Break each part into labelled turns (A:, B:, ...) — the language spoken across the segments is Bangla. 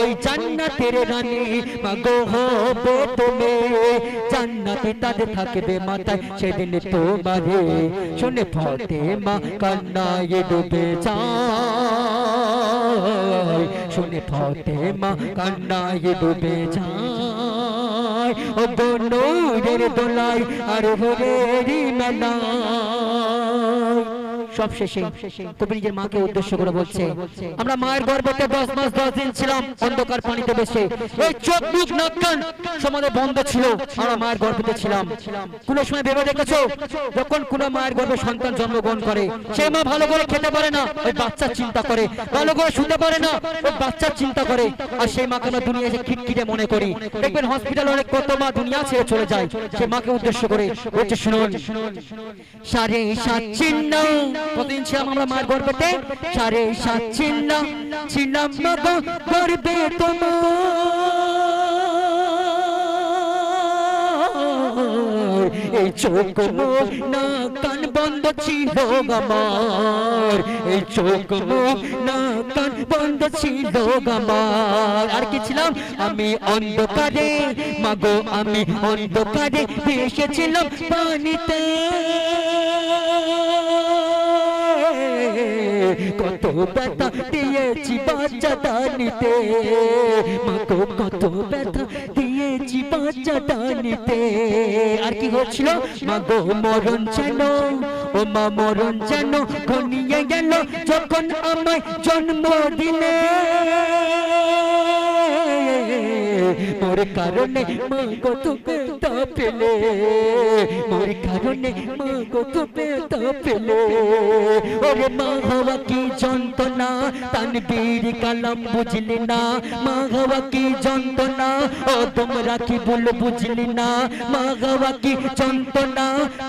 A: ওই জান্নাতের রানী, মাগো হবে তুমি জান্নাতে তাদের থাকবে মাথায়, সেদিন তোমারে শুনে ফতে মা কান্নায় ডুবে যায়। শুনে ফতে মা কান্নায় ডুবে যায়। ও বনুরের দোলাই আর ভোরেরই মেলায়। সব শেষে কবি নিজের মাকে উদ্দেশ্য করে বলছে, আমরা মায়ের গর্ভে দশ মাস, দশ দিন ছিলাম, অন্ধকার পানিতে বেশে এই চোখ, মুখ, নাক, কান সমাজে বন্ধ ছিল, আমরা মায়ের গর্ভে ছিলাম। কোন সময় ভেবে দেখেছ, যখন কোন মায়ের গর্ভে সন্তান জন্মগ্রহণ করে, সেই মা ভালো করে খেতে পারে না, ওই বাচ্চার চিন্তা করে, ভালো করে শুতে পারে না, ওই বাচ্চার চিন্তা করে, আর সেই মাকে আমরা দুনিয়া এসে খিটখিটে মনে করি? দেখবেন হসপিটাল অনেক কত মা দুনিয়া ছেড়ে চলে যায়, সেই মাকে উদ্দেশ্য করে বলছে, শুনুন সারে সাত চিহ্ন ছিলাম আমরা মার সারে সাত তোমার। এই চোখ না কান বন্ধ ছিল আমার। এই চোখ না কান বন্ধ ছিল আমার। আর কি ছিলাম? আমি অন্ধকারে, মাগো আমি অন্ধকারে ভেসেছিলাম পানিতে। কত ব্যথা, দিয়েছি বাচ্চা দানিতে মাগো কত ব্যথা, দিয়েছি বাচ্চা দানিতে আর কি হচ্ছিল? মাগো মরণ যেন, ও মা মরণ যেন ঘনিয়ে গেল যখন আমায় জন্ম দিলে মোর কারণে মা কত পেতা পেলে কারণে মা কত পেতা ওরে মা হওয়া কি যন্ত্রণা? তানবীর কালাম বুঝলি না? মা হওয়া কি যন্ত্রণা? ও তোমরা কি বল বুঝলি না? মা হওয়া কি যন্ত্রণা?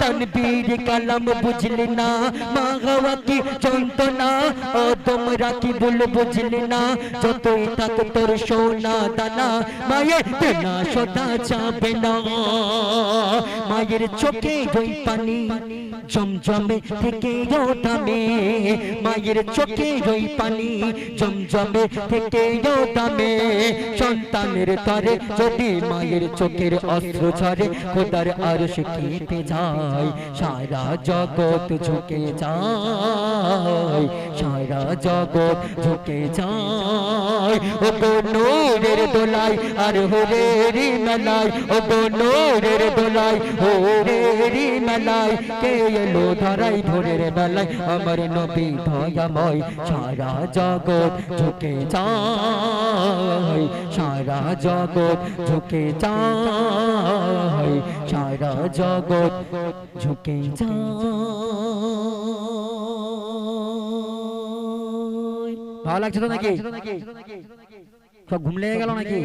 A: তানবীর কালাম বুঝলি না মা হওয়া কি যন্ত্রণা ও তোমরা কি বল বুঝলি না যতই থাক তোর সোনা দানা মায়ের দেনা সদা যাবে না মায়ের চোখে ওই পানি জমজমে থেকে দামে মায়ের চোখে ওই পানি জমজমে থেকে দামে সন্তানের তরে যদি মায়ের চোখের অস্ত্র ঝরে খোদার আর সে কেঁপে যায়, সারা জগৎ ঝুঁকে যায়, সারা জগৎ ঝুঁকে যায়। ও গো নূরের দোলাই আর হোরেরি মেলাই ও গো নূরের দোলাই হোরেরি মেলাই কে এলো ধরাই ভোরের বেলায়? আমার নবী দয়াময়, সারা জগৎ ঝুঁকে যায়, সারা জগৎ ঝুঁকে যায়, সারা জগৎ ঝুঁকে ভালো লাগছে তো নাকি সব ঘুম লেগে গেল নাকি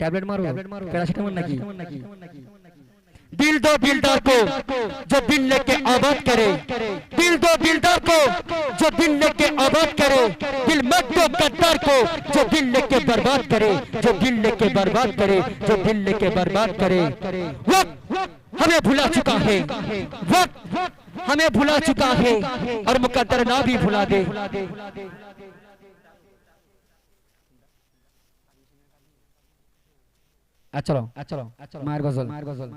A: ট্যাবলেট মারো প্যারাসিটামল নাকি दिल दो दिलदार को, जो दिल लेके आबाद करे। दिल दो दिलदार को, जो दिल लेके आबाद करे। दिल मत दो गद्दार को, जो दिल लेके बर्बाद करे। जो दिल लेके बर्बाद करे, जो दिल लेके बर्बाद करे। वक्त हमें भुला चुका है। वक्त हमें भुला चुका है। और मुकद्दर ना भी भुला दे। চলো চলো মায়ের গজল। মায়ের গজল।